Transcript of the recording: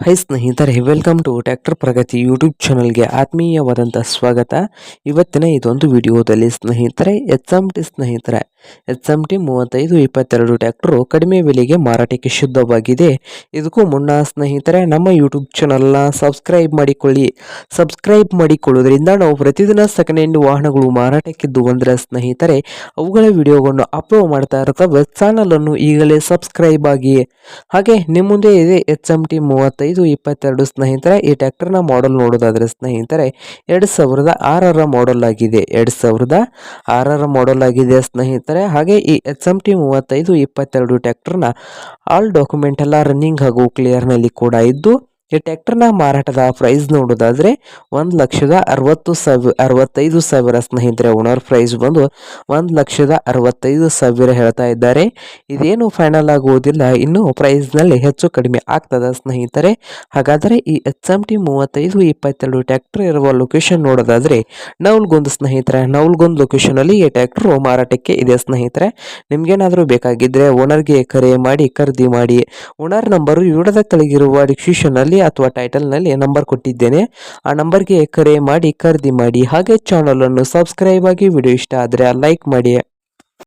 High ಸ್ನೇಹಿತರೆ welcome to tractor Pragati YouTube ಚಾನಲ್ಗೆ ಆತ್ಮೀಯವಾದಂಥ ಸ್ವಾಗತ. ಇವತ್ತಿನ ಇದೊಂದು ವಿಡಿಯೋದಲ್ಲಿ ಸ್ನೇಹಿತರೆ ಎಚ್ ಎಂ ಟಿ ಸ್ನೇಹಿತರೆ ಎಚ್ ಎಂ ಟಿ ಮೂವತ್ತೈದು ಇಪ್ಪತ್ತೆರಡು ಟ್ಯಾಕ್ಟ್ರು ಕಡಿಮೆ ಬೆಲೆಗೆ ಮಾರಾಟಕ್ಕೆ ಶುದ್ಧವಾಗಿದೆ. ಇದಕ್ಕೂ ಮುನ್ನ ಸ್ನೇಹಿತರೆ, ನಮ್ಮ ಯೂಟ್ಯೂಬ್ ಚಾನಲ್ನ ಸಬ್ಸ್ಕ್ರೈಬ್ ಮಾಡಿಕೊಳ್ಳಿ. ಸಬ್ಸ್ಕ್ರೈಬ್ ಮಾಡಿಕೊಳ್ಳುವುದರಿಂದ ನಾವು ಪ್ರತಿದಿನ ಸೆಕೆಂಡ್ ಹ್ಯಾಂಡ್ ವಾಹನಗಳು ಮಾರಾಟಕ್ಕಿದ್ದು ಬಂದರೆ ಸ್ನೇಹಿತರೆ, ಅವುಗಳ ವಿಡಿಯೋಗಳನ್ನು ಅಪ್ಲೋಡ್ ಮಾಡ್ತಾ ಇರ್ತವೆ ಚಾನಲನ್ನು ಈಗಲೇ ಸಬ್ಸ್ಕ್ರೈಬ್ ಆಗಿ. ಹಾಗೆ ನಿಮ್ಮ ಇದೆ ಎಚ್ ಎಂ ಟಿ ಮೂವತ್ತೈದು ಇಪ್ಪತ್ತೆರಡು ಸ್ನೇಹಿತರೆ, ಈ ಟ್ಯಾಕ್ಟರ್ನ ಮಾಡೆಲ್ ನೋಡೋದಾದರೆ ಸ್ನೇಹಿತರೆ, ಎರಡು ಸಾವಿರದ ಆರರ ಮಾಡೆಲ್ ಆಗಿದೆ. ಎರಡು ಸಾವಿರದ ಆರರ ಮಾಡೆಲ್ ಆಗಿದೆ ಸ್ನೇಹಿತರೆ. ಹಾಗೆ ಈ ಎಚ್ ಎಂ ಟಿ ಮೂವತ್ತೈದು ಇಪ್ಪತ್ತೆರಡು ಟ್ಯಾಕ್ಟರ್ನ ಆಲ್ ಡಾಕ್ಯುಮೆಂಟ್ ಎಲ್ಲ ರನ್ನಿಂಗ್ ಹಾಗೂ ಕ್ಲಿಯರ್ನಲ್ಲಿ ಕೂಡ ಇದ್ದು ಈ ಟ್ರ್ಯಾಕ್ಟರ್ನ ಮಾರಾಟದ ಪ್ರೈಸ್ ನೋಡೋದಾದರೆ ಒಂದು ಲಕ್ಷದ ಅರವತ್ತು ಸಾವಿರ, ಅರವತ್ತೈದು ಸಾವಿರ ಸ್ನೇಹಿತರೆ ಓನರ್ ಪ್ರೈಸ್ ಬಂದು ಒಂದು ಲಕ್ಷದ ಅರವತ್ತೈದು ಸಾವಿರ ಹೇಳ್ತಾ ಇದ್ದಾರೆ. ಇದೇನು ಫೈನಲ್ ಆಗುವುದಿಲ್ಲ, ಇನ್ನು ಪ್ರೈಸ್ನಲ್ಲಿ ಹೆಚ್ಚು ಕಡಿಮೆ ಆಗ್ತದೆ ಸ್ನೇಹಿತರೆ. ಹಾಗಾದರೆ ಈ ಎಚ್ ಎಂ ಟಿ ಮೂವತ್ತೈದು ಇಪ್ಪತ್ತೆರಡು ಟ್ರ್ಯಾಕ್ಟರ್ ಇರುವ ಲೊಕೇಶನ್ ನೋಡೋದಾದರೆ ನೌಲ್ಗೊಂದು ಸ್ನೇಹಿತರೆ ನೌಲ್ಗೊಂದು ಲೊಕೇಶನಲ್ಲಿ ಈ ಟ್ರ್ಯಾಕ್ಟರ್ ಮಾರಾಟಕ್ಕೆ ಇದೆ ಸ್ನೇಹಿತರೆ. ನಿಮ್ಗೇನಾದರೂ ಬೇಕಾಗಿದ್ದರೆ ಓನರ್ಗೆ ಕರೆ ಮಾಡಿ, ಖರೀದಿ ಮಾಡಿ ಓನರ್ ನಂಬರು ವಿಡಿಯೋದ ಕೆಳಗಿರುವ ಡಿಸ್ಕ್ರಿಪ್ಷನ್ನಲ್ಲಿ ಅಥವಾ ಟೈಟಲ್ನಲ್ಲಿ ನಂಬರ್ ಕೊಟ್ಟಿದ್ದೇನೆ. ಆ ನಂಬರ್ಗೆ ಕರೆ ಮಾಡಿ, ಖರೀದಿ ಮಾಡಿ. ಹಾಗೆ ಚಾನಲನ್ನು ಸಬ್ಸ್ಕ್ರೈಬ್ ಆಗಿ ವಿಡಿಯೋ ಇಷ್ಟ ಆದರೆ ಲೈಕ್ ಮಾಡಿ.